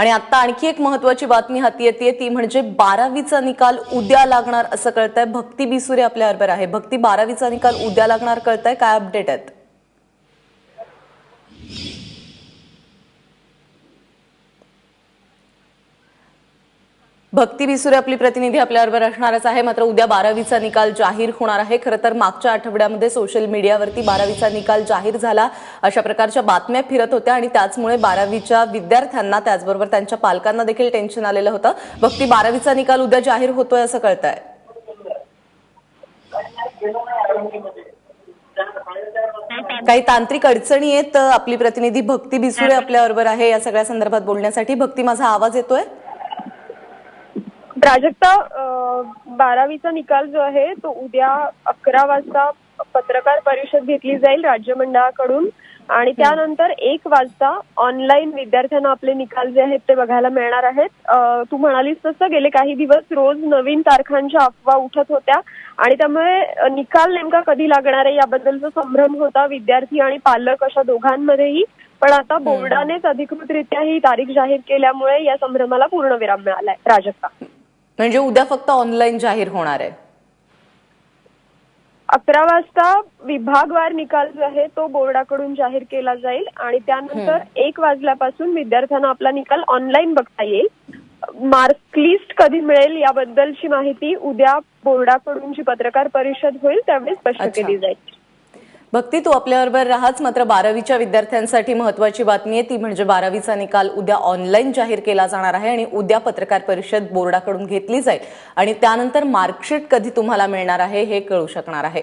आणि आता आणखी एक महत्वाची बातमी हाती येते ती म्हणजे बारावीचा निकाल उद्या लागणार असं कळतंय. भक्ती बिसुरे आपल्या बरोबर आहे. भक्ती बारावीचा निकाल उद्या लागणार कळतंय. काय अपडेट आहेत? भक्ती बिसुरे आपली प्रतिनिधी आपल्याबरोबर असणारच आहे. मात्र उद्या बारावीचा निकाल जाहीर होणार आहे. खरं तर मागच्या आठवड्यामध्ये सोशल मीडियावरती बारावीचा निकाल जाहीर झाला. अशा प्रकारच्या बातम्या फिरत होत्या आणि त्याचमुळे बारावीच्या विद्यार्थ्यांना त्याचबरोबर त्यांच्या पालकांना देखील टेन्शन आलेलं होतं. भक्ती बारावीचा निकाल उद्या जाहीर होतोय असं कळतंय. काही तांत्रिक अडचणी आहेत. आपली प्रतिनिधी भक्ती बिसुरे आपल्याबरोबर आहे. या सगळ्या संदर्भात बोलण्यासाठी भक्ती माझा आवाज येतोय? प्राजक्ता बारावीचा निकाल जो आहे तो उद्या अकरा वाजता पत्रकार परिषद घेतली जाईल राज्य मंडळाकडून आणि त्यानंतर एक वाजता ऑनलाईन विद्यार्थ्यांना आपले निकाल जे आहेत ते बघायला मिळणार आहेत. तू म्हणालीस तसं गेले काही दिवस रोज नवीन तारखांच्या अफवा उठत होत्या. आणि त्यामुळे निकाल नेमका कधी लागणार आहे याबद्दलचा संभ्रम होता विद्यार्थी आणि पालक अशा दोघांमध्येही. पण आता बोर्डानेच अधिकृतरित्या ही तारीख जाहीर केल्यामुळे या संभ्रमाला पूर्णविराम मिळालाय. प्राजक्ता. म्हणजे उद्या फक्त ऑनलाईन जाहीर होणार आहे. अकरा वाजता विभागवार निकाल जो आहे तो बोर्डाकडून जाहीर केला जाईल आणि त्यानंतर एक वाजल्यापासून विद्यार्थ्यांना आपला निकाल ऑनलाईन बघता येईल. मार्क लिस्ट कधी मिळेल याबद्दलची माहिती उद्या बोर्डाकडून जी पत्रकार परिषद होईल त्यावेळी स्पष्ट. केली जाईल. भक्ती तू आपल्याबरोबर राहाच. मात्र बारावीच्या विद्यार्थ्यांसाठी महत्वाची बातमी आहे ती म्हणजे बारावीचा निकाल उद्या ऑनलाईन जाहीर केला जाणार आहे आणि उद्या पत्रकार परिषद बोर्डाकडून घेतली जाईल. आणि त्यानंतर मार्कशीट कधी तुम्हाला मिळणार आहे हे कळू शकणार आहे.